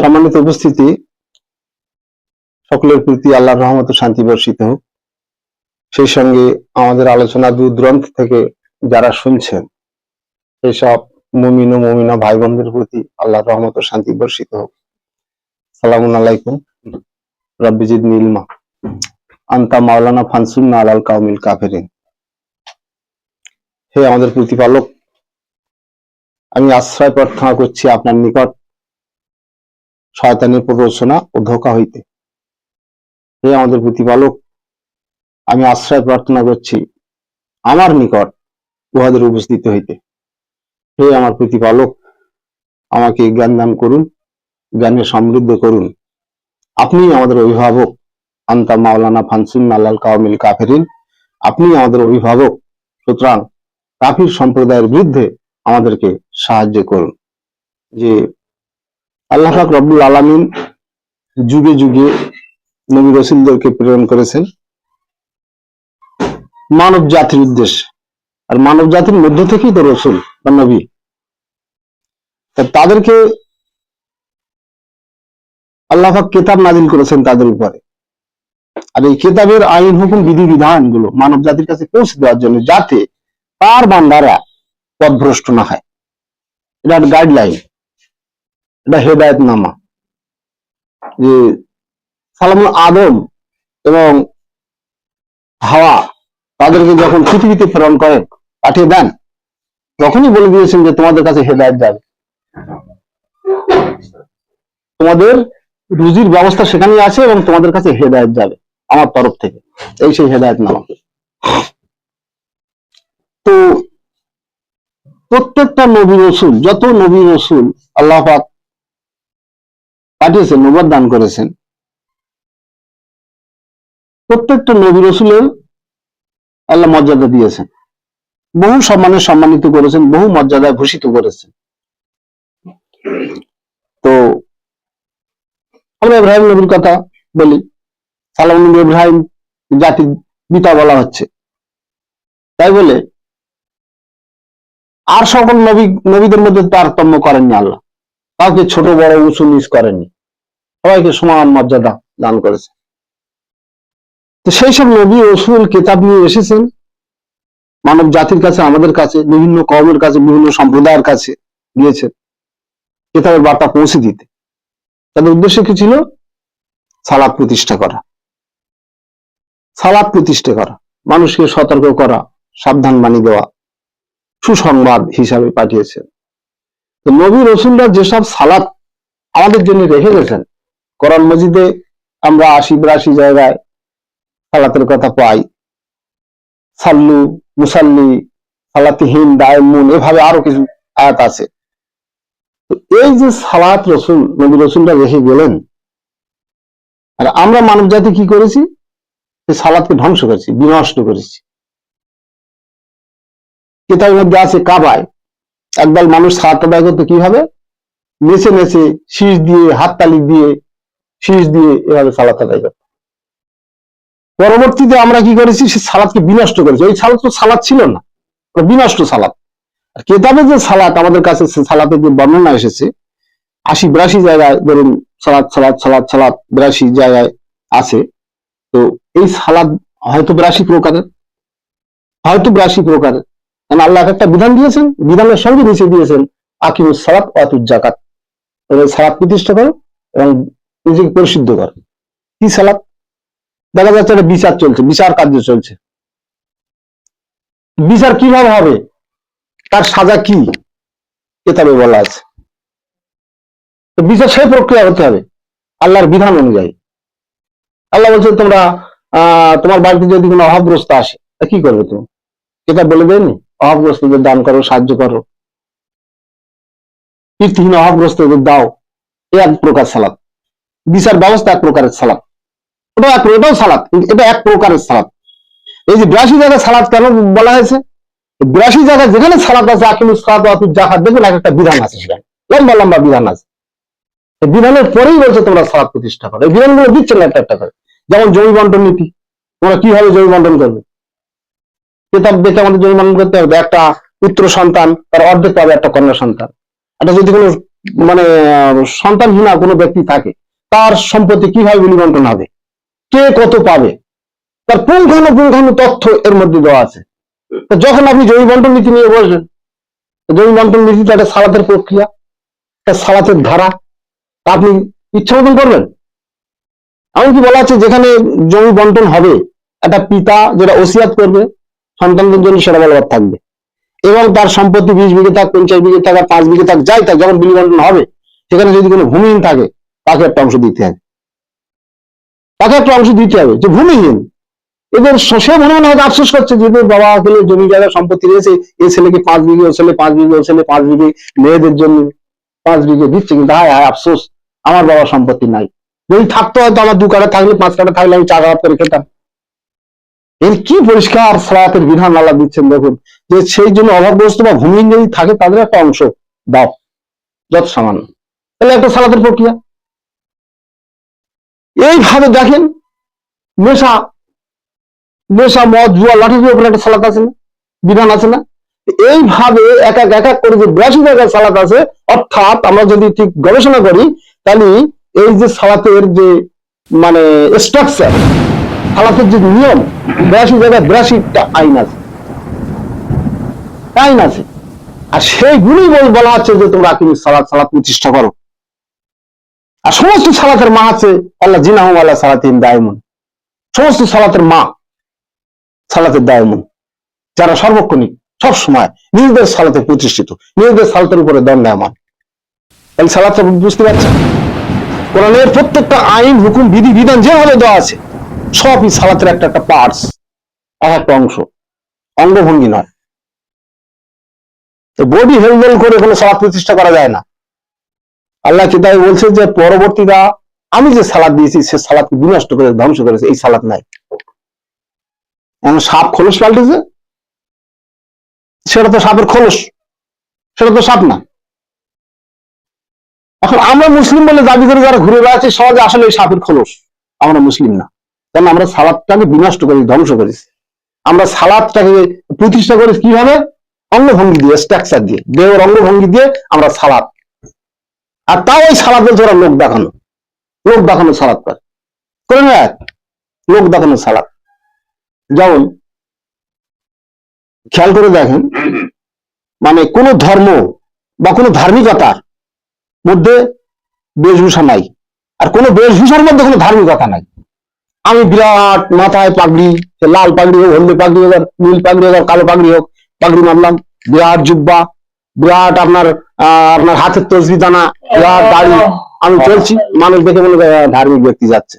সম্মানিত উপস্থিতি, সকলের প্রতি আল্লাহর রহমত শান্তি বর্ষিত হোক। সেই সঙ্গে আমাদের আলোচনা দূর দূরান্ত থেকে যারা শুনছেন সেসব মুমিন ও মুমিনা ভাই বোনদের প্রতি আল্লাহর রহমত শান্তি বর্ষিত হোক। সালামুন আলাইকুম। রব্বিজিদ নীলমা আন্তা মাওলানা ফানসুন্না আলাল কাউমিল কাফেরিন। হে আমাদের প্রতিপালক, আমি আশ্রয় প্রার্থনা করছি আপনার নিকট। শয়তানের প্ররোচনা ও ধোকা হইতে। হে আমাদের প্রতিপালক, আমি আশ্রয় প্রার্থনা করছি আমার নিকট উহাদের উপস্থিত হইতে। হে আমার প্রতিপালক, আমাকে জ্ঞান দান করুন, জ্ঞানে সমৃদ্ধ করুন। আপনি আমাদের অভিভাবক, আন্তা মাওলানা ফানসুন আল্লাল কাওমিল কাফেরিন। আপনি আমাদের অভিভাবক, সুতরাং কাফির সম্প্রদায়ের বিরুদ্ধে আমাদেরকে সাহায্য করুন। যে আল্লাহ পাক রব্বুল আলামিন যুগে যুগে নবী রসুলদেরকে প্রেরণ করেছেন মানব জাতির উদ্দেশ্যে। আর মানব জাতির মধ্য থেকেই তো রসুল বা নবী। তাদেরকে আল্লাহ পাক কেতাব নাজিল করেছেন তাদের উপরে। আর এই কেতাবের আইন হুকুম, বিধি বিধানগুলো মানব জাতির কাছে পৌঁছে দেওয়ার জন্য যাতে তার বান্দারা পথভ্রষ্ট না হয়। এটা গাইডলাইন এটা হেদায়ত নামা যে সালামুল আদম এবং হাওয়া তাদেরকে যখন পৃথিবীতে প্রেরণ করেন পাঠিয়ে দেন, তখনই বলে দিয়েছেন যে তোমাদের কাছে হেদায়ত যাবে। তোমাদের রুজির ব্যবস্থা সেখানেই আছে এবং তোমাদের কাছে হেদায়ত যাবে, আমার তরফ থেকে। এই সেই হেদায়ত নামা তো প্রত্যেকটা নবী রসুল, যত নবী রসুল, আল্লাহ পাক পাঠিয়েছেন নবদ দান করেছেন। প্রত্যেকটা নবী রসুলের আল্লাহ মর্যাদা দিয়েছেন। বহু সম্মানে সম্মানিত করেছেন, বহু মর্যাদায় ভূষিত করেছেন। তো, আমরা ইব্রাহিম নবীর কথা বলি। সালাম নবী ইব্রাহিম জাতির পিতা বলা হচ্ছে। তাই বলে, আর সকল নবী, নবীদের মধ্যে তারতম্য করেননি আল্লাহ। কাউকে ছোট, বড়, উঁচু নিচ করেননি। সবাইকে সমান মর্যাদা দান করেছে। তো সেই সব নবী রসুল কেতাব নিয়ে এসেছেন। মানব জাতির কাছে, আমাদের কাছে, বিভিন্ন কর্মের কাছে, বিভিন্ন সম্প্রদায়ের কাছে গিয়েছেন। কেতাবের বার্তা পৌঁছে দিতে। তাদের উদ্দেশ্য কি ছিল? সালাদ প্রতিষ্ঠা করা। সালাদ প্রতিষ্ঠা করা। মানুষকে সতর্ক করা, সাবধান বাণী দেওয়া, সুসংবাদ হিসাবে পাঠিয়েছেন। নবী রসুলরা যেসব সালাত আমাদের জন্য রেখে গেছেন কোরআন মজিদে আমরা আশি বিরাশি জায়গায় সালাতের কথা পাই। সাল্লু, মুসাল্লি সালাতিহীন দায়মুন, এভাবে আরও কিছু আয়াত আছে। এই যে সালাত রসুল, নবী রসুলরা রেখে গেলেন, আর আমরা মানব জাতি কি করেছি? সালাদকে ধ্বংস করেছি, বিনষ্ট করেছি। কিতাবের মধ্যে আছে কাবায়। একদল মানুষ সালাত আদায় করতো কীভাবে? নেচে নেচে শীষ দিয়ে, হাততালি দিয়ে শীষ দিয়ে এভাবে সালাত আদায় করতো। পরবর্তীতে আমরা কি করেছি? সে সালাদকে বিনষ্ট করেছি। ওই সালাদ তো সালাদ ছিল না। বিনষ্ট সালাদ। আর কেতাবে যে সালাদ, আমাদের কাছে সালাতের যে বর্ণনা এসেছে, আশি বিরাশি জায়গায় ধরুন সালাদ সালাদ সালাদ সালাদ বিরাশি জায়গায় আছে। তো এই সালাদ হয়তো বিরাশি প্রকারের। হয়তো বিরাশি প্রকারের। কারণ আল্লাহ একটা বিধান দিয়েছেন? বিধানের সঙ্গে নিচে দিয়েছেন। আকিম সালাত অতুর জাকাত সালাদ প্রতিষ্ঠা করো এবং নিজেকে পরিশুদ্ধ করো। কি সালাদ? দেখা যাচ্ছে একটা বিচার চলছে, বিচার কার্য চলছে। বিচার কীভাবে হবে? তার সাজা কি? কেতাবে বলা আছে। বিচার সেই প্রক্রিয়া হতে হবে, আল্লাহর বিধান অনুযায়ী। আল্লাহ বলছে তোমরা তোমার বাড়িতে যদি কোনো অভাবগ্রস্ত আসে, তা কি করবে তুমি? এটা বলে দেয়নি, অভাবগ্রস্তদের দান করো, সাহায্য করো। কীর্তিহীন অভাবগ্রস্তদের দাও। এ এক প্রকার সালাদ। বিচার ব্যবস্থা এক প্রকারের সালাদ ওটাও এক এটাও সালাদ কিন্তু এটা এক প্রকারের সালাদ এই যে বিরাশি জায়গায় সালাদ কেন বলা হয়েছে? বিরাশি জায়গায় যেখানে সালাদ আছে আকিম সালাদ জাকাত দেখুন এক একটা বিধান আছে সেখানে। লম্বা লম্বা বিধান আছে। বিধানের পরেই বলছে তোমরা সালাদ প্রতিষ্ঠা করো। এই বিধানগুলো দিচ্ছে না একটা একটা করে। যেমন জমি বন্টন নীতি, তোমরা কীভাবে জমি বন্টন করবে? কিতাব দেখে আমাদের জমি বন্টন করতে হবে। একটা পুত্র সন্তান, তার অর্ধেক পাবে একটা কন্যা সন্তান। একটা যদি কোনো মানে সন্তানহীনা কোনো ব্যক্তি থাকে তার সম্পত্তি কীভাবে বিলিবন্টন হবে? কে কত পাবে? তার পুঙ্খানুপুঙ্খানু তথ্য এর মধ্যে দেওয়া আছে। যখন আপনি জমি বন্টন নীতি নিয়ে বলছেন জমি বন্টন নীতি তো একটা সালাতের প্রক্রিয়া, একটা সালাতের ধারা। আপনি ইচ্ছা মতন করবেন? এমনকি বলা আছে, যেখানে জমি বন্টন হবে, একটা পিতা যেটা ওসিয়াত করবে, সন্তানদের জন্য সেটা বলবার থাকবে। এবং তার সম্পত্তি বিশ বিঘে থাক, পঞ্চাশ বিঘে থাক পাঁচ বিঘে থাক, যাই থাক, যখন বিলি বন্টন হবে, সেখানে যদি কোনো ভূমিহীন থাকে তাকে একটা অংশ দিতে হবে। তাকে একটা অংশ দিতে হবে, যে ভূমিহীন। এদের স- মনে মনে হয়তো আফসোস করছে যে বাবা গেলে জমি জায়গা সম্পত্তি রয়েছে এই ছেলেকে পাঁচ বিঘে, ও ছেলে পাঁচ বিঘে, ও ছেলে পাঁচ বিঘে, মেয়েদের জন্য পাঁচ বিঘে দিচ্ছে, কিন্তু হায় হায়, আফসোস, আমার বাবার সম্পত্তি নাই। যদি থাকতো হয়তো আমার দু কাটা থাকলে, পাঁচ কাটা থাকলে আমি চার হাত করে খেতাম। এর কি পরিষ্কার সালাতের বিধান আল্লাহ দিচ্ছেন দেখুন, যে সেই জন্য অভাবগ্রস্ত বা ভূমিহীন যদি থাকে, তাদের একটা অংশ দাও, যত সামান্য। তাহলে একটা সালাতের প্রক্রিয়া। এইভাবে দেখেন, নেশা নেশা, মদ, জুয়া, লাঠি জুয়া উপরে একটা সালাত আছে না? বিধান আছে না? এইভাবে এক এক এক করে যে বিরাশি জায়গায় সালাত আছে, অর্থাৎ আমরা যদি ঠিক গবেষণা করি, তাহলে এই যে সালাতের যে মানে স্ট্রাকচার সালাতের যে নিয়ম বিরাশি জায়গায় বিরাশিটা আইন আছে। আইন আছে। আর সেইগুলোই বল- বলা হচ্ছে যে তোমরা তুমি সালাত সালাত প্রতিষ্ঠা করো। আর সমস্ত সালাতের মা আছে, আল্লাহ জিনাহম আল্লাহ সালাতিন দায়মন। সমস্ত সালাতের মা সালাতের দায়মন, যারা সর্বক্ষণিক সব সময় নিজেদের সালাতে প্রতিষ্ঠিত, নিজেদের সালাতের উপরে দণ্ডায়মান। তাহলে সালাতটা বুঝতে পারছেন? কোরআনের প্রত্যেকটা আইন, হুকুম, বিধি, বিধান যেভাবে দেওয়া আছে, সবই সালাতের একটা একটা পার্টস, এক একটা অংশ। অঙ্গভঙ্গি নয়। তো বডি হেলদোল করে কোনো সালাত প্রতিষ্ঠা করা যায় না। আল্লাহ কিতাবে বলছে যে, পরবর্তীরা আমি যে সালাদ দিয়েছি, সে সালাদকে বিনষ্ট করে, ধ্বংস করেছে, এই সালাদ নাই। এখন সাপ খোলস পাল্টেছে? সেটা তো সাপের খোলস। সেটা তো সাপ না। এখন আমরা মুসলিম বলে দাবি করে, যারা ঘুরে বেড়াচ্ছি সমাজে আসলে ওই সাপের খোলস। আমরা মুসলিম না। কারণ আমরা সালাদটাকে বিনষ্ট করি, ধ্বংস করেছি। আমরা সালাদটাকে প্রতিষ্ঠা করি কীভাবে? অঙ্গভঙ্গি দিয়ে স্ট্রাকচার দিয়ে। দেহের অঙ্গভঙ্গি দিয়ে আমরা সালাদ আর তাও ওই সালাদ বলছে ওরা লোক দেখানো। লোক দেখানো সালাদ করে। করে না? লোক দেখানো সালাদ। যেমন, খেয়াল করে দেখেন মানে কোন ধর্ম বা কোনো ধার্মিকতার মধ্যে বেশভূষা নাই। আর কোনো বেশভূষার মধ্যে কোনো ধার্মিকতা নাই। আমি বিরাট মাথায় পাগড়ি লাল পাগড়ি হোক, হলদে পাগড়ি হোক, নীল পাগড়ি হোক, কালো পাগড়ি হোক, পাগড়ি মারলাম, বিরাট জুব্বা বিরাট আপনার আপনার হাতের তসবি দানা, বিরাট দাড়ি। আমি চলছি, মানুষ দেখে মনে করে ধার্মিক ব্যক্তি যাচ্ছে।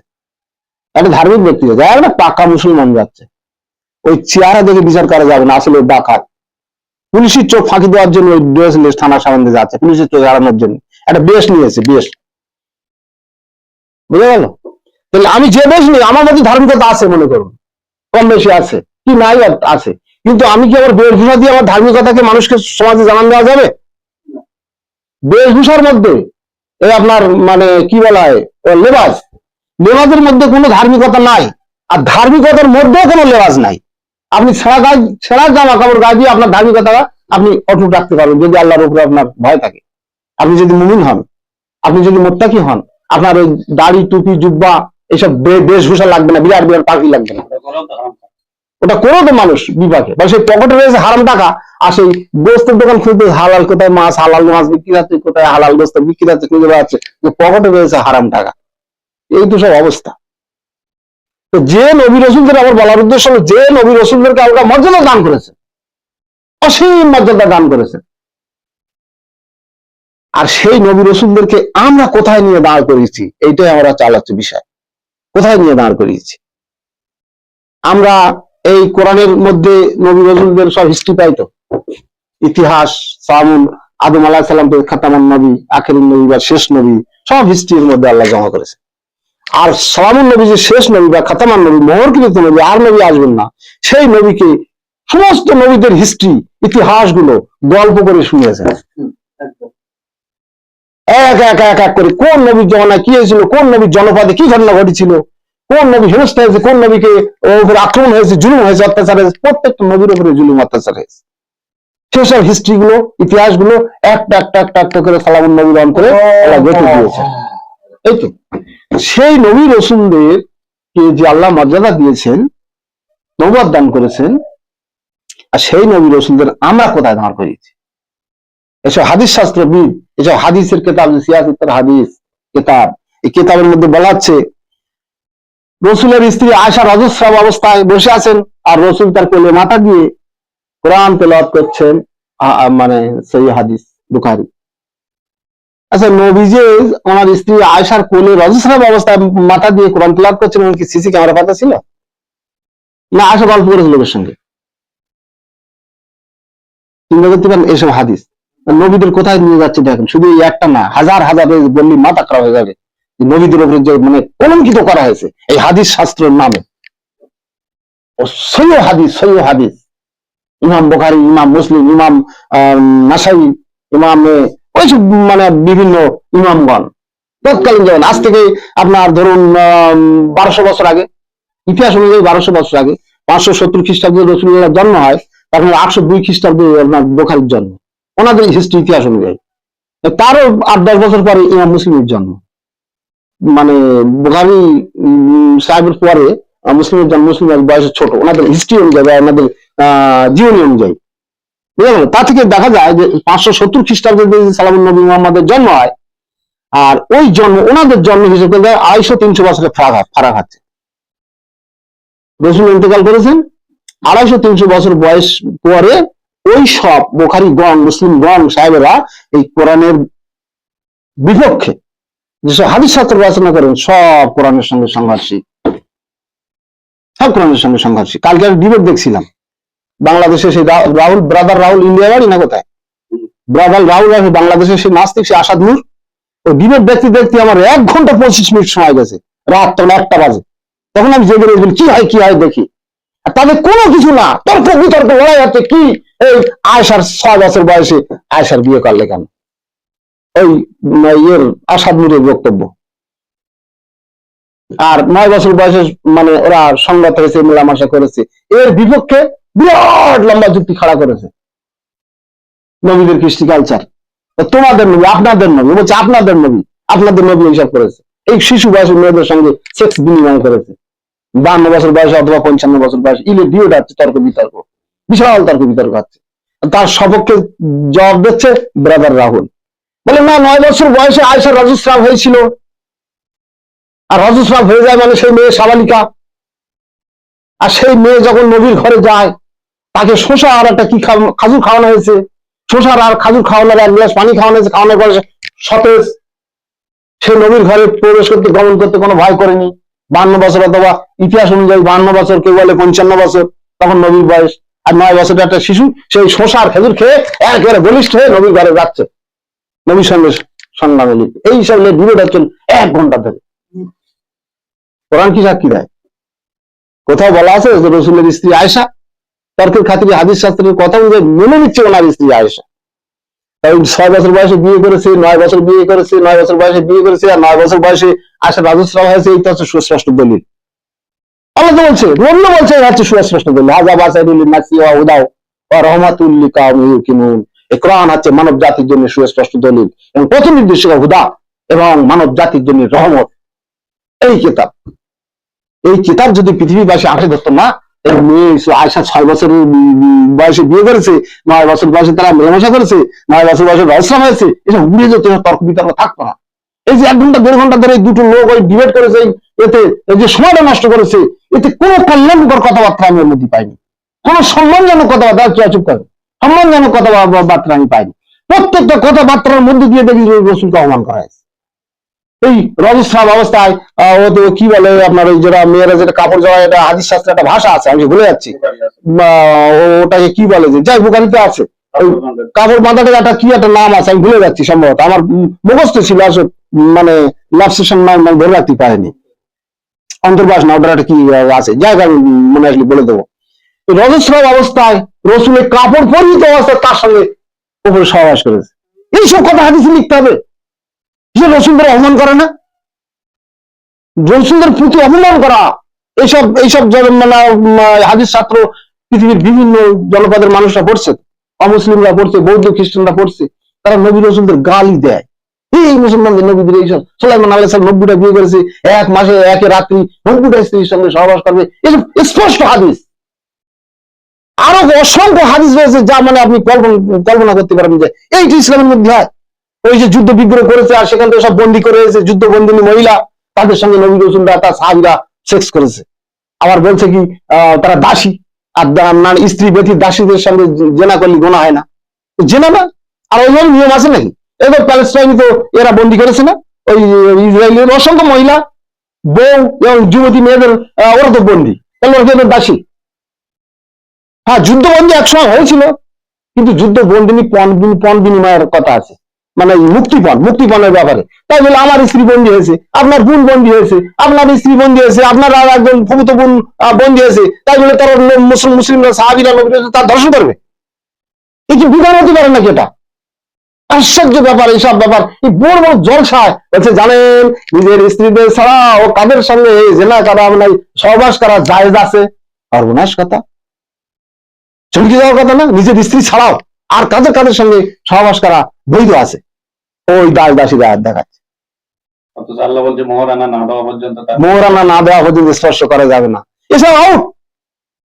একটা ধার্মিক ব্যক্তি যাচ্ছে একটা পাকা মুসলমান যাচ্ছে। ওই চেহারা দেখে বিচার করা যাবে না, আসলে ডাকাত। পুলিশের চোখ ফাঁকি দেওয়ার জন্য ওই ড্রেস লেস থানার সামনে যাচ্ছে, পুলিশের চোখ এড়ানোর জন্য। একটা বেশ নিয়েছে, বেশ। বুঝা গেল? তাহলে আমি যে বেশ নিই, আমার মধ্যে ধার্মিকতা আছে মনে করুন। কম বেশি আছে, কি নাই আছে? কিন্তু আমি কি আমার বেশভূষা দিয়ে আমার ধার্মিকতাকে মানুষকে সমাজে জানান দেওয়া যাবে? বেশভূষার মধ্যে এই আপনার মানে কি বলা হয়? লেবাস লেবাসের মধ্যে কোনো ধার্মিকতা নাই। আর ধার্মিকতার মধ্যেও কোনো লেবাস নাই। আপনি ছেঁড়া গায়ে ছেঁড়া জামা কাপড় গায়ে দিয়ে আপনার ধার্মিকতা আপনি অটুট রাখতে পারবেন, যদি আল্লাহর উপরে আপনার ভয় থাকে। আপনি যদি মুমিন হন, আপনি যদি মোত্তাকি হন, আপনার ওই দাড়ি, টুপি, জুব্বা এইসব বেশভূষা লাগবে না, বিরাট বিরাট পাখি লাগবে না। ওটা করো তো মানুষ বিপাকে। বা সেই পকেটে রয়েছে হারাম টাকা, আর সেই গোস্তের দোকান খুলতে হালাল কোথায় মাছ, হালাল মাছ বিক্রি হচ্ছে কোথায় হালাল গোস্ত বিক্রি হচ্ছে খুঁজে বেড়াচ্ছে পকেটে রয়েছে হারাম টাকা। এই তো সব অবস্থা। তো যে নবী রসুলদের আমার বলার উদ্দেশ্য হলো, যে নবী রসুলদেরকে আল্লাহ মর্যাদা দান করেছে, অসীম মর্যাদা দান করেছে। আর সেই নবী রসুলদেরকে আমরা কোথায় নিয়ে দাঁড় করিয়েছি? এইটাই আমরা চালাচ্ছি বিষয়। কোথায় নিয়ে দাঁড় করিয়েছি? আমরা এই কোরআনের মধ্যে নবী রসুলদের সব হিস্ট্রি পাই তো। ইতিহাস, সামুন, আদম আলাহ সাল্লাম খাতামান নবী আখের নবী বা শেষ নবী, সব হিস্ট্রির মধ্যে আল্লাহ জমা করেছে। আর সালামুন নবী যে শেষ নবী বা খাতামান নবী, মোহরকৃত নবী, আর নবী আসবেন না। সেই নবীকে সমস্ত নবীদের হিস্ট্রি ইতিহাসগুলো গল্প করে শুনিয়েছেন এক এক এক এক করে কোন নবীর জমানায় কি হয়েছিল, কোন নবীর জনপদে কি ঘটনা ঘটেছিল কোন নবী হেনস্থ হয়েছে কোন নবীকে ওর উপরে আক্রমণ হয়েছে জুলুম হয়েছে অত্যাচার হয়েছে প্রত্যেকটা নবীর উপরে জুলুম অত্যাচার হয়েছে। সেসব হিস্ট্রি গুলো ইতিহাসগুলো একটা একটা একটা একটা করে সালামুন নবী দান করে আল্লাহ গেঁথে দিয়েছে। এই তো। সেই নবী রসুলদের কে যে আল্লাহ মর্যাদা দিয়েছেন নবাদ দান করেছেন আর সেই নবী রসুলদের আমরা কোথায় দাঁড় করিয়েছি এসব হাদিস শাস্ত্রবিদ এসব হাদিসের কেতাব যে সিয়াসিত্তার হাদিস কেতাব এই কেতাবের মধ্যে বলা হচ্ছে রসুলের স্ত্রী আয়সা রজস্রাব অবস্থায় বসে আছেন, আর রসুল তার কোলে মাথা দিয়ে কোরআন তেলাওয়াত করছেন মানে সেই হাদিস, বুখারি। আচ্ছা নবীজে ওনার স্ত্রী আয়সার কোলে রজস্রাব অবস্থায় মাথা দিয়ে কোরআন তেলাওয়াত করছেন, এমনকি সিসি ক্যামেরা পাতা ছিল? না আয়সা গল্প করেছিল লোকের সঙ্গে। চিন্তা এইসব হাদিস। নবীদের কোথায় নিয়ে যাচ্ছে দেখেন, শুধু একটা না, হাজার হাজার বললি মাথা খারাপ হয়ে যাবে। যে নবীদের উপরে যে মানে কলঙ্কিত করা হয়েছে, এই হাদিস শাস্ত্রের নামে। ও সৈয় হাদিস সৈয় হাদিস। ইমাম বোখারি, ইমাম মুসলিম, ইমাম নাসাই, ইমাম ওইসব মানে বিভিন্ন ইমামগণ। তৎকালীন যেমন, আজ থেকে আপনার ধরুন বারোশো বছর আগে, ইতিহাস অনুযায়ী বারোশো বছর আগে, পাঁচশো সত্তর খ্রিস্টাব্দে রসুল্লাহ জন্ম হয় তখন আটশো দুই খ্রিস্টাব্দে আপনার বোখারির জন্ম। ওনাদের হিস্ট্রি ইতিহাস অনুযায়ী। তারও আট দশ বছর পরে ইমাম মুসলিমের জন্ম। মানে উম, সাহেবের পরে মুসলিমের জন্ম মুসলিমের বয়সে ছোট ওনাদের হিস্ট্রি অনুযায়ী ওনাদের জীবনী অনুযায়ী। বুঝা গেল তা থেকে দেখা যায় যে পাঁচশো সত্তর খ্রিস্টাব্দে সালামুল নবী মোহাম্মদের জন্ম হয় আর ওই জন্ম ওনাদের জন্ম হিসেবে দেয় আড়াইশো তিনশো বছরের ফারাক ফারাক আছে। রসুল ইন্তেকাল করেছেন আড়াইশো তিনশো বছর বয়স পরে ওই সব বোখারি গণ মুসলিম গণ সাহেবেরা এই কোরআনের বিপক্ষে যেসব হাদিস শাস্ত্র রচনা করেন, সব কোরআনের সঙ্গে সংঘর্ষী সব কোরআনের সঙ্গে সংঘর্ষী কালকে আমি ডিবেট দেখছিলাম। বাংলাদেশে সেই রাহুল ব্রাদার রাহুল ইন্ডিয়া বাড়ি না কোথায়? ব্রাদার রাহুল আছে বাংলাদেশে সেই নাস্তিক সে আসাদ নূর। ও ডিবেট দেখতে দেখতে আমার এক ঘণ্টা পঁচিশ মিনিট সময় গেছে। রাত তখন একটা বাজে। তখন আমি জেগে রয়েছি কি হয় কি হয়, দেখি। আর তাদের কোনো কিছু না। তর্ক বিতর্ক, লড়াই হচ্ছে কি? এই আয়সার ছয় বছর বয়সে আয়সার বিয়ে করলে কেন? উম, ইয়ের আসাদ নূরের বক্তব্য। আর নয় বছর বয়সে মানে ওরা সংগত হয়েছে মেলামেশা করেছে। এর বিপক্ষে বিরাট লম্বা যুক্তি খাড়া করেছে। নবীদের কৃষ্টি কালচার তোমাদের নবী আপনাদের নবী বলছে আপনাদের নবী আপনাদের নবী এইসব করেছে। এই শিশু বয়সের মেয়েদের সঙ্গে সেক্স বিনিময় করেছে। বান্ন বছর বয়সে অথবা পঞ্চান্ন বছর বয়সে ইলে বিয়েটা হচ্ছে তর্ক বিতর্ক। বিশাল তর্ক বিতর্ক হচ্ছে। তার সপক্ষে জবাব দিচ্ছে ব্রাদার রাহুল। বলে, না, নয় বছর বয়সে আয়সা রজস্রাব হয়েছিল। আর রজস্রাব হয়ে যায় মানে সেই মেয়ে সাবালিকা। আর সেই মেয়ে যখন নবীর ঘরে যায়, তাকে শোষা আর একটা কি খাজুর খাওয়ানো হয়েছে। শোষার আর খাজুর খাওয়ানোর এক গ্লাস পানি খাওয়ানো হয়েছে। খাওয়ানোর পরে সতেজ। সে নবীর ঘরে প্রবেশ করতে গমন করতে কোনো ভয় করেনি। বান্ন বছর অথবা ইতিহাস অনুযায়ী বান্ন বছর, কেউ বলে পঞ্চান্ন বছর, তখন নবীর বয়স। আর নয় বছরের একটা শিশু, সেই শোষা আর খেজুর খেয়ে একেবারে বলিষ্ঠ হয়ে নবীর ঘরে যাচ্ছে। নবীর সঙ্গে লিপ্ত এই সব নিয়ে ডিবেট হচ্ছেন এক ঘণ্টা ধরে। কোরআন কি সাক্ষী দেয়? কোথাও বলা আছে রসুলের স্ত্রী আয়সা তর্কের খাতিরে হাদিস শাস্ত্রের কথা অনুযায়ী মেনে নিচ্ছে ওনার স্ত্রী আয়সা তাই ছয় বছর বয়সে বিয়ে করেছে, নয় বছর বিয়ে করেছে, নয় বছর বয়সে বিয়ে করেছে, আর নয় বছর বয়সে আশা রাজস্রাব হয়েছে এই তো হচ্ছে সুস্পষ্ট দলিল। আল্লাহ তো বলছে, অন্য বলছে, এটা হচ্ছে সুস্পষ্ট দলিল। হাজা বাসাইদুল নাসি ওয়া উদাও ওয়া রহমাতুল ইউকিনুন এই কোরআন হচ্ছে মানব জাতির জন্য সুস্পষ্ট দলিল এবং প্রথম নির্দেশিকা হুদা এবং মানব জাতির জন্য রহমত। এই কিতাব। এই কিতাব যদি পৃথিবীবাসী আঁকড়ে ধরতো না মেয়ে আয়সা ছয় বছরের উম, বয়সে বিয়ে করেছে নয় বছর বয়সে তারা মেলামেশা করেছে নয় বছর বয়সে হয়েছে উড়িয়ে যেত তর্ক বিতর্ক থাকতো না। এই যে এক ঘণ্টা দেড় ঘণ্টা ধরে দুটো লোক ওই ডিবেট করেছে এতে এই যে সময়টা নষ্ট করেছে এতে কোনো কল্যাণকর কথাবার্তা আমি মধ্যে পাইনি। কোনো সম্মানজনক কথাবার্তা কি চুপ করে সম্মানজনক কথাবার্তা আমি পাইনি। প্রত্যেকটা কথাবার্তার মধ্যে দিয়ে দেখি রসুলকে অপমান করা হয়েছে। এই রজস্রাব অবস্থায় ও তো কি বলে আপনার ওই যেটা মেয়েরা যেটা কাপড় জড়ায় এটা হাদিস শাস্ত্রে একটা ভাষা আছে আমি ভুলে যাচ্ছি। ওটাকে কি বলে যে যাই বুকারিতে আছে। কাপড় বাঁধাটার একটা কি একটা নাম আছে আমি ভুলে যাচ্ছি সম্ভবত। আমার মুখস্থ ছিল আসলে মানে লাভসেশন নাম মানে ধরে রাখতে পারিনি। অন্তর্বাস না ওটার একটা কি আছে? যাই হোক, আমি মনে আসলে বলে দেবো। রজস্রাব অবস্থায় রসুলের কাপড় পরিহিত অবস্থায় তার সঙ্গে উপরে সহবাস করেছে। এইসব কথা হাদিসে লিখতে হবে। যে রসুলদের অপমান করে না। রসুলদের প্রতি অপমান করা। এইসব এইসব হাদিস ছাত্র পৃথিবীর বিভিন্ন জনপদের মানুষরা পড়ছে। অমুসলিমরা পড়ছে, বৌদ্ধ খ্রিস্টানরা পড়ছে। তারা নবী রসুলদের গালি দেয়। এই মুসলমানদের নবীদের এইসব, সোলাইমান আল্লাহ নব্বইটা বিয়ে করেছে। এক মাসে, একে রাত্রি, নব্বইটা স্ত্রীর সঙ্গে সহবাস করবে। এসব স্পষ্ট হাদিস। আরও অসংখ্য হাদিস রয়েছে যা মানে আপনি কল্পনা করতে পারবেন যে এইটি ইসলামের মধ্যে হয়। ওই যে যুদ্ধ বিগ্রহ করেছে আর সেখান থেকে সব বন্দি করে এসেছে যুদ্ধ বন্দিনী মহিলা তাদের সঙ্গে নবী রসুলরা তার সাহাবিরা সেক্স করেছে। আবার বলছে কি তারা দাসী। আর স্ত্রী ব্যতীত দাসীদের সঙ্গে জেনা করলে গোনা হয় না। জেনা না আর ওই নিয়ম আছে নাকি? এবার প্যালেস্টাইন তো এরা বন্দি করেছে না? ওই ইসরায়েলের অসংখ্য মহিলা, বউ এবং যুবতী মেয়েদের ওরা তো বন্দি। তাহলে ওরা দাসী? হ্যাঁ যুদ্ধবন্দি একসময় হয়েছিল, কিন্তু যুদ্ধ বন্দিনী পণ বিনিময়ের কথা আছে। মানে মুক্তিপণ, মুক্তিপণের ব্যাপারে। তাই বলে আমার স্ত্রী বন্দী হয়েছে, আপনার বোন বন্দী হয়েছে, আপনার স্ত্রী বন্দী হয়েছে, আপনার আর একজন ফুফুতো বোন বন্দী হয়েছে। তাই বলে তারা মুসলিম মুসলিমরা, সাহাবিরা লোক তার ধর্ষণ করবে? এই কি বিধান হতে পারে নাকি এটা? আশ্চর্য ব্যাপার, এইসব ব্যাপার। এই বড় বড় জলসায় বলছে, জানেন, নিজের স্ত্রীদের ছাড়া ও কাদের সঙ্গে জেলা করা মানে সহবাস করা জায়েজ আছে? সর্বনাশ কথা। চমকে যাওয়ার কথা না নিজের স্ত্রী ছাড়াও আর কাদের কাদের সঙ্গে সহবাস করা বৈধ আছে? ওই দাস দাসীরা দেখাচ্ছে। মহারানা না দেওয়া পর্যন্ত স্পর্শ করা যাবে না। এসব আউট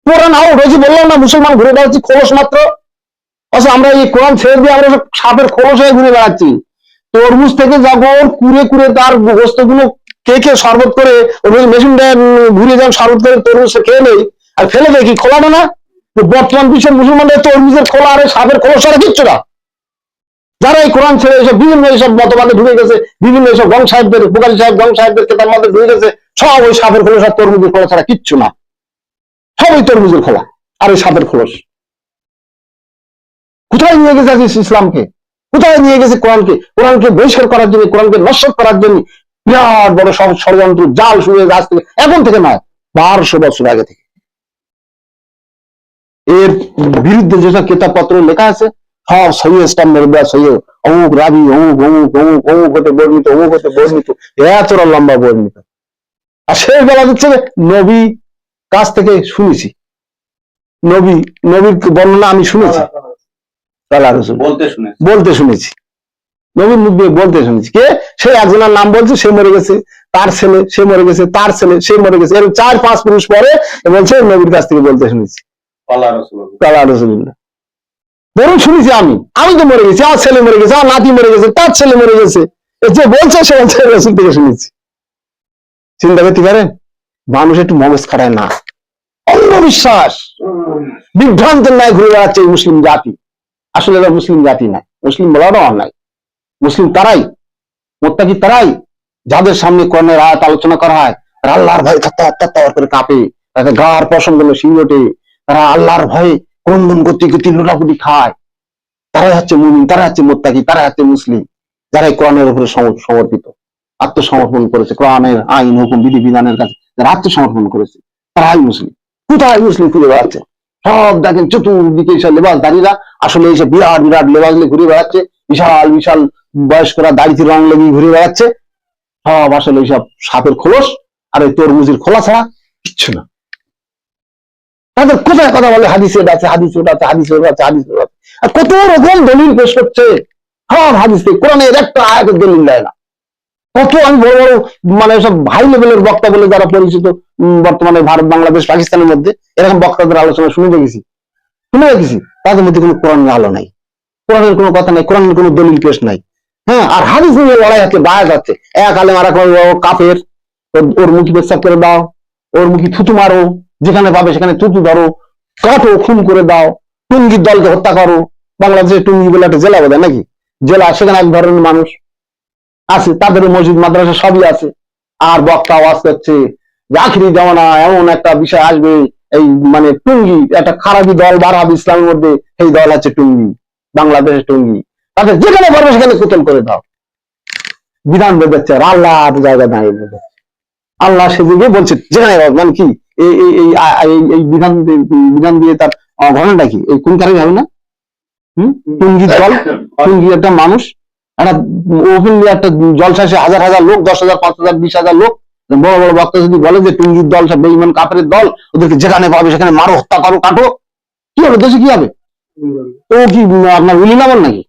কোরআন আউট হয়েছে বললাম না মুসলমান ঘুরে বেড়াচ্ছি খোলস মাত্র। আচ্ছা আমরা এই কোরআন ছেড়ে দিয়ে আমরা সাপের খোলস হয়ে ঘুরে বেড়াচ্ছি। তরমুজ থেকে যখন কুড়ে কুড়ে তার গোস্তগুলো কে কে শরবত করে ওই মেশিনটা ঘুরে যান শরবত করে তরমুজ খেয়ে নেই। আর ফেলে দেয় কি? খোলাটা না? বর্তমান বিশ্বের মুসলমানদের তরমুজের খোলা আর সাপের খোলস ছাড়া কিচ্ছু না। যারা এই কোরআন ছেড়ে এসব বিভিন্ন এইসব মতবাদে ঢুকে গেছে, বিভিন্ন এইসব গং সাহেবদের বুকারি সাহেব, গং সাহেবদের কেতার মধ্যে ঢুকে গেছে, সব ওই সাপের খোলস আর তরমুজের খোলা ছাড়া কিচ্ছু না। সব ওই তরমুজের খোলা আর ওই সাপের খোলস। কোথায় নিয়ে গেছে আজ ইসলামকে? কোথায় নিয়ে গেছে কোরআনকে? কোরআনকে বহিষ্কার করার জন্য, কোরআনকে নশ্বর করার জন্য বিরাট বড় সব ষড়যন্ত্র, জাল হয়ে আজ থেকে, এখন থেকে নয়, বারোশো বছর আগে থেকে। এর বিরুদ্ধে যেসব কেতাবপত্র লেখা আছে সব সহি স্টাম্পের দেওয়া সহি অমুক রাবি অমুক অমুক অমুক অমুক হতে বর্ণিত অমুক হতে বর্ণিত এতটা লম্বা বর্ণিত। আর শেষ বেলা হচ্ছে নবী কাছ থেকে শুনেছি। নবী নবীর বর্ণনা আমি শুনেছি। বলতে শুনে বলতে শুনেছি। নবীন মুখ বলতে শুনেছি। কে? সে একজনের নাম বলছে সে মরে গেছে। তার ছেলে সে মরে গেছে তার ছেলে সে মরে গেছে। এরকম চার পাঁচ পুরুষ পরে বলছে নবীর কাছ থেকে বলতে শুনেছি। বরং শুনেছি আমি আমি তো মরে গেছি আমার ছেলে মরে গেছে আমার নাতি মরে গেছে তার ছেলে মরে গেছে যে বলছে সে বলছে রসুল থেকে শুনেছি চিন্তা করতে পারেন মানুষ একটু মগজ খাটায় না অন্ধবিশ্বাস বিভ্রান্তের ন্যায় ঘুরে বেড়াচ্ছে মুসলিম জাতি আসলে এরা মুসলিম জাতি নাই মুসলিম বলারও অন্যায় মুসলিম তারাই মোত্তাকি তারাই যাদের সামনে কর্ণের আয়াত আলোচনা করা হয় আল্লাহর ভয়ে থর থর করে কাঁপে তাদের গার পশমগুলো শিঙ্গটে তারা আল্লাহর ভয়ে ক্রন্দন করতে করতে লুটাপুটি খায়। তারাই হচ্ছে মুমিন তারা হচ্ছে মোত্তাকি তারা হচ্ছে মুসলিম যারা এই কোরআনের উপরে সমর্পিত, আত্মসমর্পণ করেছে। কোরআনের আইন, হুকুম, বিধি, বিধানের কাছে যারা আত্মসমর্পণ করেছে, তারাই মুসলিম। কোথায় মুসলিম খুঁজে বেড়াচ্ছে? সব দেখেন চতুর্দিকে এইসব দাঁড়িয়ে আসলে এইসব বিরাট বিরাট লেবাস নিয়ে ঘুরে বেড়াচ্ছে। বিশাল বিশাল বয়স্করা দাড়িতে রং লাগিয়ে ঘুরে বেড়াচ্ছে। সব আসলে এইসব সাপের খোলস, আর এই তরমুজের খোলা ছাড়া কিচ্ছু না। তাদের কোথায় কথা বলে, হাদিসে আছে হাদিসে আছে হাদিসে আছে হাদিসে আছে। আর কত রকম দলিল পেশ করছে? সব হাদিস থেকে। কোরআনের একটা আয়াতের দলিল দেয় না। কত আমি বড় বড় মানে সব হাই লেভেলের বক্তা বলে যারা পরিচিত বর্তমানে ভারত বাংলাদেশ, পাকিস্তানের মধ্যে, এরকম বক্তাদের আলোচনা শুনে দেখেছি। শুনে দেখেছি। তাদের মধ্যে কোনো কোরআনের আলো নাই। কোরআনের কোনো কথা নাই, কোরআনের কোনো দলিল পেশ নাই। হ্যাঁ আর হাদিস নিয়ে লড়াই হচ্ছে বায়া যাচ্ছে এক আলেম আর এক কাফের। ওর মুখি পেশাব করে দাও, ওর মুখি থুতু মারো। যেখানে পাবে সেখানে থুতু ধরো কাটো খুন করে দাও, টুঙ্গির দলকে হত্যা করো বাংলাদেশে টুঙ্গি বলে একটা জেলা বোধ নাকি? জেলা, সেখানে এক ধরনের মানুষ আছে তাদের মসজিদ, মাদ্রাসা সবই আছে। আর বক্তা আওয়াজ করছে যে আখিরি জমানা এমন একটা বিষয় আসবে, এই মানে টুঙ্গি, একটা খারাপি দল বার হবে ইসলামের মধ্যে, সেই দল আছে টুঙ্গি, বাংলাদেশের টুঙ্গি। তাদের যেখানে পারবে সেখানে কুতল করে দাও। বিধান বেঁধেছে আল্লাহ জায়গা দাঁড়িয়ে আল্লাহ সেদিকে বলছে, যেখানে মানে কি? এই এই এই বিধান দিয়ে- বিধান দিয়ে তার ঘটনাটা কি? এই কোন কারণে হবে না? হম? টুঙ্গির দল টুঙ্গি একটা মানুষ একটা ওপেনলি একটা জলসাসে হাজার হাজার লোক দশ হাজার পাঁচ হাজার বিশ হাজার লোক বড় বড় বক্তা যদি বলে যে টুঙ্গির দল সব বেইমান কাপের দল ওদেরকে যেখানে পাবে সেখানে মারো হত্যা করো কাটো কি হবে? দেশে কি হবে? ও কি আপনার উলি নামান নাকি?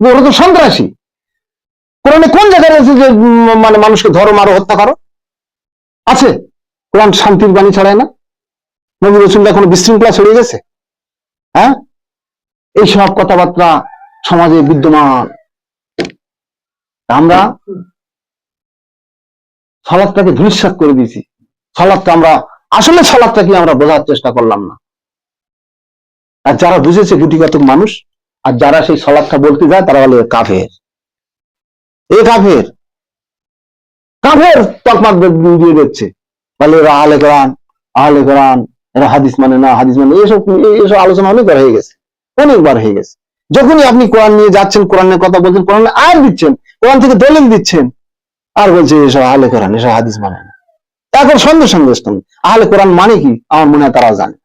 ওরা তো সন্ত্রাসী। কোরআনে কোন জায়গায় আছে যে মানে মানুষকে ধরো মারো হত্যা করো? আছে? কোরআন শান্তির বাণী ছড়ায় না? নবী রসুল্লাহ কোনো বিশৃঙ্খলা ছড়িয়ে গেছে? হ্যাঁ? এইসব কথাবার্তা সমাজে বিদ্যমান। আমরা সলাদটাকে ধূলিসাৎ করে দিয়েছি। সলাদটা আমরা, আসলে সলাদটা কি আমরা বোঝার চেষ্টা করলাম না। আর যারা বুঝেছে গুটিগত মানুষ, আর যারা সেই সলাদটা বলতে যায়, তারা বলে কাফের। এ কাফের। কাফের তকমাক দিয়ে দিচ্ছে বলে এরা আহলে কোরআন আহলে কোরআন এরা হাদিস মানে না, হাদিস মানে এসব এসব আলোচনা অনেকবার হয়ে গেছে অনেকবার হয়ে গেছে। যখনই আপনি কোরআন নিয়ে যাচ্ছেন, কোরআনের কথা বলছেন, কোরআন আর দিচ্ছেন, কোরআন থেকে দলিল দিচ্ছেন, আর বলছে এসব আহলে কোরআন এসব হাদিস মানে না। এখন সঙ্গে ইসলাম আহলে কোরআন মানে কি? আমার মনে হয় তারা জানে।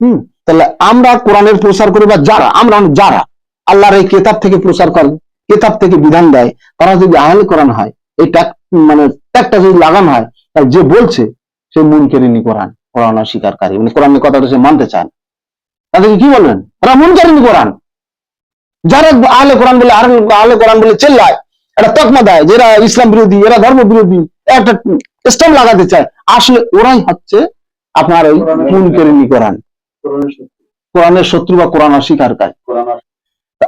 হম? তাহলে আমরা কোরআনের প্রচার করি বা যারা, আমরা যারা, আল্লাহর এই কেতাব থেকে প্রচার করে, কেতাব থেকে বিধান দেয়, তারা যদি আহলে কোরআন হয়, এই ট্যাগ মানে ট্যাগটা যদি লাগানো হয় তাহলে যে বলছে সে মুনকেরিনী কোরআন কোরআন অস্বীকারী মানে কোরআনের কথাটা সে মানতে চান। তাদেরকে কি বলবেন তারা মুনকারিনী কোরআন। যারা আহলে কোরআন বলে আর আহলে কোরআন বলে চেল্লায় এটা তকমা দেয় যে এরা ইসলাম বিরোধী এরা ধর্ম বিরোধী একটা স্ট্যাম্প লাগাতে চায় আসলে ওরাই হচ্ছে আপনার ওই মুনকেরিনী কোরআন। কোরআনের শত্রু। বা কোরআন অস্বীকারী। কোরআন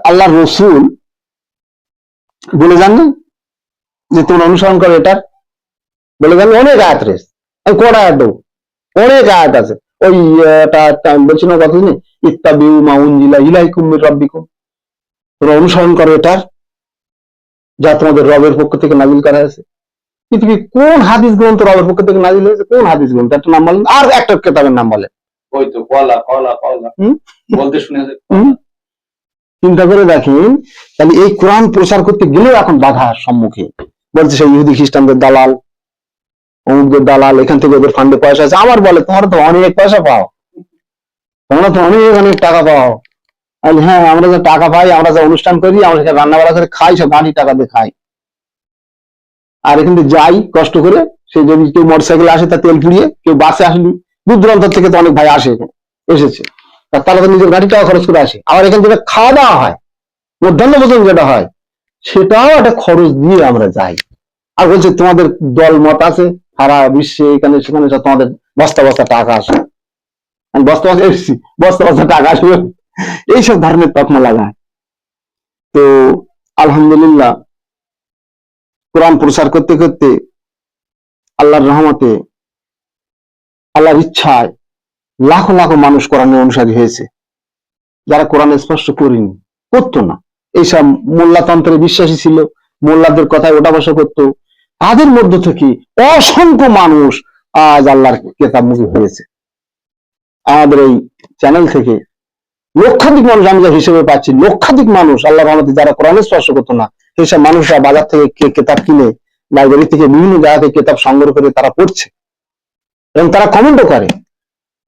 আল্লাহ রসুল বলে যাননি যে তোমরা অনুসরণ করো এটার। বলে যান অনেক আয়াত রয়েছে। আমি কোন আয়াত দেবো? অনেক আয়াত আছে। ওই এটা বলছি না কথা নেই ইত্তাবিউ মাউনজিলা ইলাইকুম মির রাব্বিকুম। তোমরা অনুসরণ করো এটার যা তোমাদের রবের পক্ষ থেকে নাজিল করা হয়েছে। পৃথিবীর কোন হাদিস গ্রন্থ রবের পক্ষ থেকে নাজিল হয়েছে? কোন হাদিস গ্রন্থ? একটা নাম বলেন। আর একটা কেতাবের নাম বলেন। ওই তো কলা কলা কলা। বলতে শুনেছে চিন্তা করে দেখেন তাহলে এই কোরআন প্রচার করতে গেলেও এখন বাধার সম্মুখীন। বলছে সেই ইহুদি খ্রিস্টানদের দালাল। অমুকদের দালাল, এখান থেকে ওদের ফান্ডে পয়সা আছে। আমার বলে, তোমরা তো অনেক পয়সা পাও। তোমরা তো অনেক অনেক টাকা পাও। হ্যাঁ আমরা যে টাকা পাই, আমরা যে অনুষ্ঠান করি, আমরা সেখানে রান্না বাড়া করে খাই, সব গাড়ি টাকা দিয়ে খাই। আর এখান থেকে যাই, কষ্ট করে সে যদি কেউ মোটর সাইকেলে আসে, তার তেল পুড়িয়ে, কেউ বাসে আসেনি দূর দূরান্ত থেকে তো অনেক ভাই আসে এসেছে। তা তারা তো নিজের গাড়ি টাকা খরচ করে আসে। আবার এখান থেকে খাওয়া দাওয়া হয়, মধ্যাহ্ন ভোজন যেটা হয়, সেটাও একটা খরচ দিয়ে আমরা যাই। আর বলছে, তোমাদের দল মত আছে সারা বিশ্বে এখানে, সেখানে সব তোমাদের বস্তা বস্তা টাকা আসে। আমি বস্তা বস্তা এসেছি, বস্তা বস্তা টাকা আসবে এইসব ধরনের তকমা লাগায়। তো আলহামদুলিল্লাহ, কোরআন প্রচার করতে করতে আল্লাহর রহমতে, আল্লাহর ইচ্ছায় লাখো লাখো মানুষ কোরআনের অনুসারী হয়েছে। যারা কোরআন স্পর্শ করিনি, করতো না। এইসব মোল্লাতন্ত্রে বিশ্বাসী ছিল, মোল্লাদের কথায় ওটা বসা করতো। তাদের মধ্য থেকে অসংখ্য মানুষ আজ আল্লাহর কেতাবমুখী হয়েছে। আমাদের এই চ্যানেল থেকে লক্ষাধিক মানুষ আমি যা হিসেবে পাচ্ছি, লক্ষাধিক মানুষ আল্লাহর রহমতে যারা কোরআনে স্পর্শ করতো না, সেইসব মানুষরা বাজার থেকে কেতাব কিনে লাইব্রেরি থেকে বিভিন্ন জায়গা থেকে কেতাব সংগ্রহ করে তারা পড়ছে। এবং তারা কমেন্টও করে,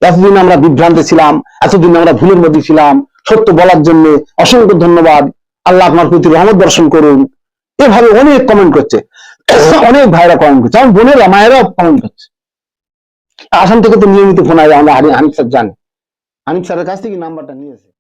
এতদিন আমরা বিভ্রান্তে ছিলাম, এতদিন আমরা ভুলের মধ্যে ছিলাম, সত্য বলার জন্য অসংখ্য ধন্যবাদ, আল্লাহ আপনার প্রতি রহমত দর্শন করুন। এভাবে অনেক কমেন্ট করছে। অনেক ভাইরা কমেন্ট করছে। আমার বোনেরা, মায়েরাও কমেন্ট করছে। আসাম থেকে তো নিয়মিত ফোন আসে, আমরা হানি- হানিফ স্যার জানি। হানিফ স্যারের কাছ থেকে নাম্বারটা নিয়েছে।